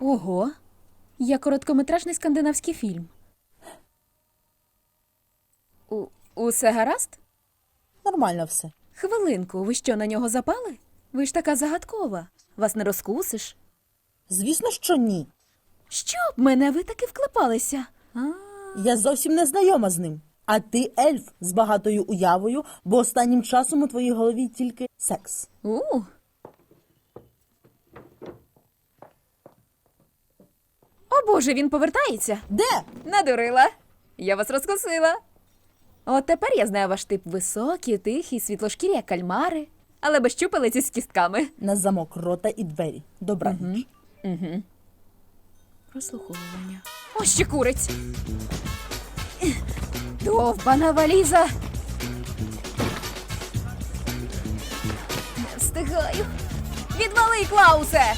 Ого, я короткометражний скандинавський фільм. У, усе гаразд? Нормально все. Хвилинку, ви що на нього запали? Ви ж така загадкова. Вас не розкусиш. Звісно, що ні. Що б мене ви таки вклепалися? А, Я зовсім не знайома з ним. А ти ельф з багатою уявою, бо останнім часом у твоїй голові тільки секс. у. Боже, він повертається. Де? Надурила. Я вас розкусила. От тепер я знаю ваш тип високий, тихий, світлошкірі, як кальмари, але без щупалиці з кістками. На замок рота і двері. Добраніч. Прослуховування. О, ще куриць. Довбана валіза. Не встигаю. Відвали, Клаусе!